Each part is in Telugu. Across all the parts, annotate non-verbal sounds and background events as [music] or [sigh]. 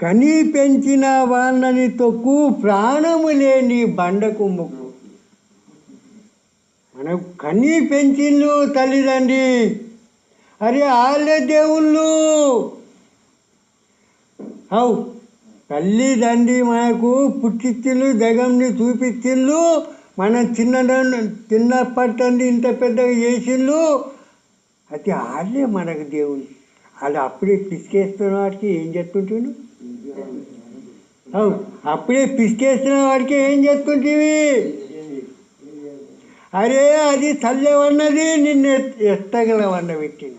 కని పెంచిన వాళ్ళని తొక్కు ప్రాణము లేని బండకు ముక్కు. మనకు కని పెంచిళ్ళు తల్లిదండ్రి. అరే వాళ్ళే దేవుళ్ళు. అవు తల్లిదండ్రి మనకు పుట్టిచ్చిళ్ళు జగంని చూపించిళ్ళు మనం చిన్న చిన్నప్పటి ఇంత పెద్దగా చేసిండ్రు అది వాళ్ళే మనకు దేవుళ్ళు. వాళ్ళు అప్పుడే పిసికేస్తున్న వాటికి ఏం చెప్తుంటున్నాడు అప్పుడే పిసికేసిన వాడికి ఏం చేసుకుంటేవి అరే అది చల్లేవన్నది నిన్ను ఎత్తగలవన్న పెట్టింది.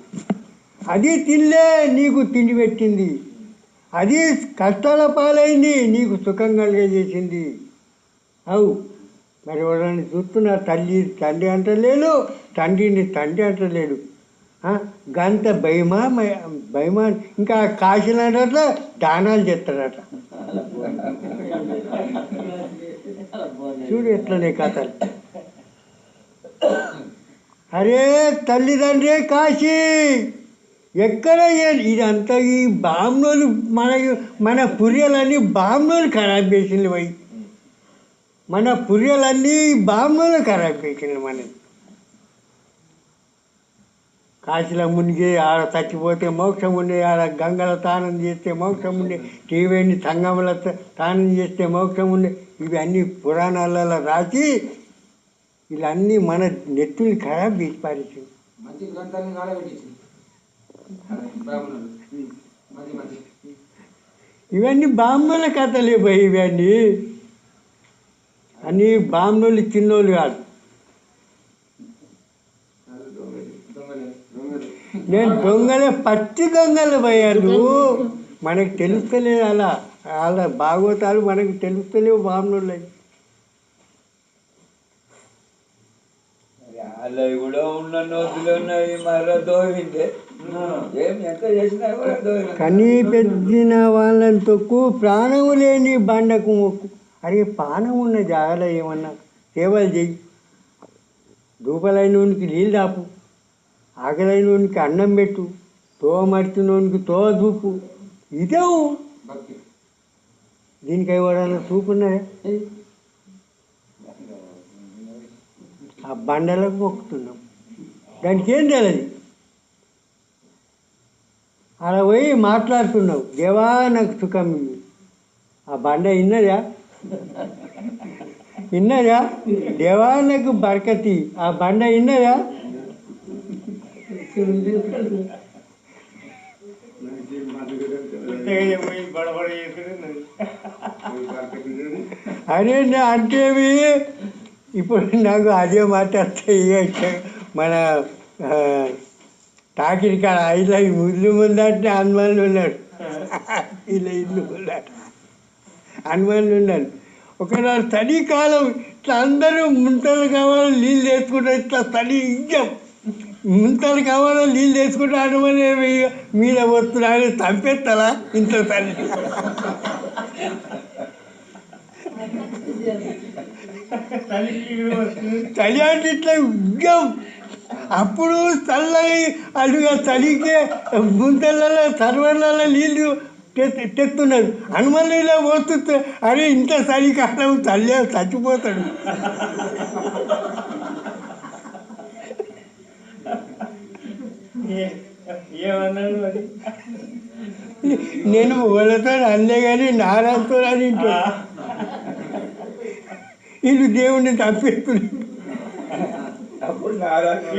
అది తిల్లే నీకు తిండి పెట్టింది. అది కష్టాల పాలైంది నీకు సుఖం కలిగజేసింది. అవు మరి వాళ్ళని చూస్తున్నా తల్లి తండ్రి అంటలేడు తండ్రిని తండ్రి అంటలేడు. గంత భయమా భయమా ఇంకా కాశీనట దానాలు చెప్తాడట చూడు ఎట్లనే కథలు. అరే తల్లిదండ్రి కాశీ! ఎక్కడ ఇదంతా ఈ బామ్నోలు మన మన పుర్యలన్నీ బామ్నోలు ఖరాబ్ చేసింది పోయి. మన పుర్యలన్నీ బామ్నోలు ఖరాబ్ చేసింది మనకి కాశీలో మునిగి ఆడ చచ్చిపోతే మోక్షం ఉండే ఆడ గంగల తానం చేస్తే మోక్షం ఉండే టీవీని సంగముల తానం చేస్తే మోక్షం ఉండే ఇవి అన్ని పురాణాలలో రాసి వీళ్ళన్నీ మన నెత్తుని ఖరాబ్ చేసి మంచి ఇవన్నీ బామ్మల కథలే పోయి ఇవన్నీ. అన్నీ బామ్మలు చిన్నోళ్ళు కాదు దొంగలే దొంగలు నేను దొంగలే పచ్చి దొంగలు పోయాను. మనకు తెలుస్తలేదు అలా. వాళ్ళ భాగవతాలు మనకు తెలుస్తలేవు బామ్మలు వాళ్ళవి కూడా ఉన్న నోతులు ఉన్నాయి మరో దోవిందే. కనీ పెద్దిన వాళ్ళని తొక్కు ప్రాణము లేని బండకు మొక్కు. అరే ప్రాణం ఉన్న జాగలో ఏమన్నా. సేవలు చెయ్యి. దూపలైనోనికి నీళ్ళు దాపు ఆకలైనోనికి అన్నం పెట్టు తోవ మర్చినోనికి తోవ చూపు భక్తి. దీనికి ఎవరైనా చూపున్నారా ఆ బండలకు మొక్కుతున్నాం. దానికి ఏం తెలియదు అలా పోయి మాట్లాడుతున్నావు. దేవా నాకు సుఖం. ఆ బండ ఇన్నదా? ఇన్నదా? దేవా నాకు బరకతి. ఆ బండ ఇన్నదా? అరే నా అంటేవి? ఇప్పుడు నాకు అదే మాట్లాడితే మన ఆ, తాకిడి కాడ ఇలా ఇల్లు ముందంటే హనుమానులు ఉన్నాడు ఇలా ఇల్లు ముందట హనుమానులు ఉన్నాడు ఒకనాడు చలికాలం ఇట్లా అందరూ ముంటలు కావాలి నీళ్ళు వేసుకుంటే ఇట్లా చలి ఇంకా ముంతలు కావాలో నీళ్ళు తెచ్చుకుంటే హనుమాన్ మీద వస్తున్నాడు చంపేస్తారా ఇంత తల్లి చలి అంటే ఇట్లా ఉగ్గం. అప్పుడు చల్లగా అడుగా చలికే గుంతలలో సర్వర్లలో నీళ్ళు తెస్తున్నాడు హనుమల్లో పోతుంది అరే ఇంత చలికాలం చల్లే చచ్చిపోతాడు. ఏమన్నాడు మరి? నేను వాళ్ళతో అనలే కానీ నారాజుతో అని వీళ్ళు తప్పిస్తున్నాడు అప్పుడు నారాయణ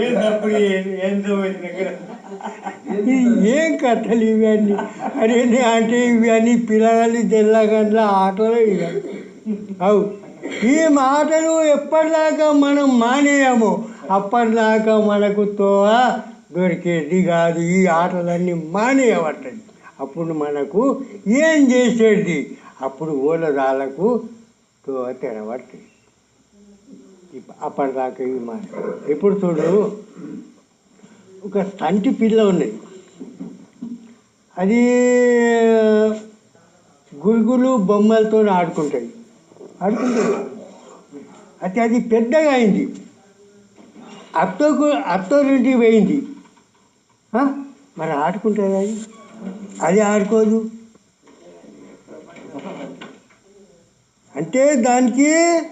ఏం కథలు ఇవన్నీ? అరే నే అంటే ఇవన్నీ పిల్లగాళ్ళు తెల్లగండ్ల ఆటలు ఇవి. అవు. ఈ మాటలు ఎప్పటిదాకా మనం మానేయము? అప్పటిదాకా మనకు తోవ దొరికేది కాదు. ఈ ఆటలన్నీ మానేయబట్టది అప్పుడు మనకు ఏం చేసేది? అప్పుడు ఓలదాలకు తోవ తెరబడుతుంది అప్పటిదాకా ఇవి మాట ఇప్పుడు చూడు ఒక తంటి పిల్ల ఉన్నది. అది గురుగులు బొమ్మలతో ఆడుకుంటాయి ఆడుకుంటాయి అయితే అది పెద్దగా అయింది. అత్తకు అత్తోరింటికి పోయింది. మరి ఆడుకుంటుంది అది అది ఆడుకోదు. అంటే దానికి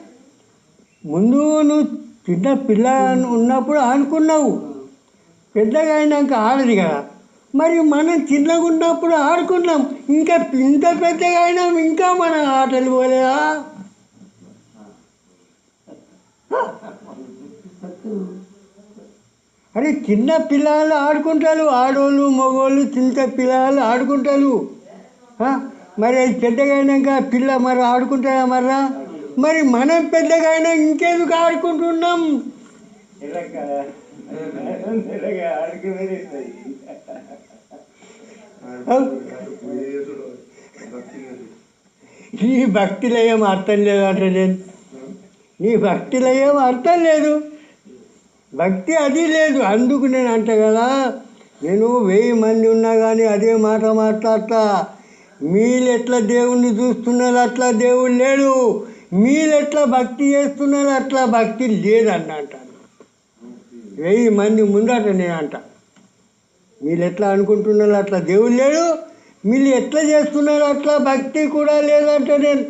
ముందు నువ్వు చిన్న పిల్ల ఉన్నప్పుడు ఆడుకున్నావు. పెద్దగా అయినాక ఆడదు కదా. మరి మనం చిన్నగా ఉన్నప్పుడు ఆడుకున్నాం. ఇంకా ఇంత పెద్దగా అయినాం ఇంకా మన ఆటలు పోలేదా? అరే చిన్న పిల్లలు ఆడుకుంటారు ఆడోళ్ళు మగోళ్ళు చిన్న పిల్లలు ఆడుకుంటారు? మరి అది పెద్దగా అయినాక పిల్ల మరి ఆడుకుంటారా మర్రా మరి మనం పెద్దగా అయినా ఇంకెందుకు ఆడుకుంటున్నాం? [laughs] నీ భక్తిలో ఏం అర్థం లేదు అంటే నేను నీ భక్తిలో ఏం అర్థం లేదు భక్తి అది లేదు. అందుకు నేను అంట కదా నేను వెయ్యి మంది ఉన్నా కానీ అదే మాట మాట్లాడతా. మీరు ఎట్లా దేవుణ్ణి చూస్తున్నారు అట్లా దేవుడు లేడు. మీరు ఎట్లా భక్తి చేస్తున్నారు అట్లా భక్తి లేదన్న అంటాను. వెయ్యి మంది ముందట నేను అంట. మీరు ఎట్లా అనుకుంటున్నారు అట్లా దేవుడు లేడు. మీరు ఎట్లా చేస్తున్నారు అట్లా భక్తి కూడా లేదంటే నేను.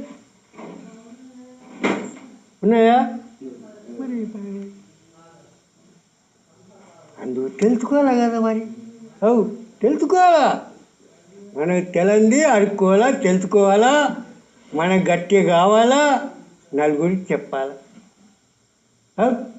ఉన్నాయా? మరి అందుకు తెలుసుకోవాలి కదా మరి? అవు తెలుసుకోవాలా? మనకు తెలంది అడుక్కోవాలా తెలుసుకోవాలా? మనకు గట్టి కావాలా? నలుగురికి చెప్పాలా? అవు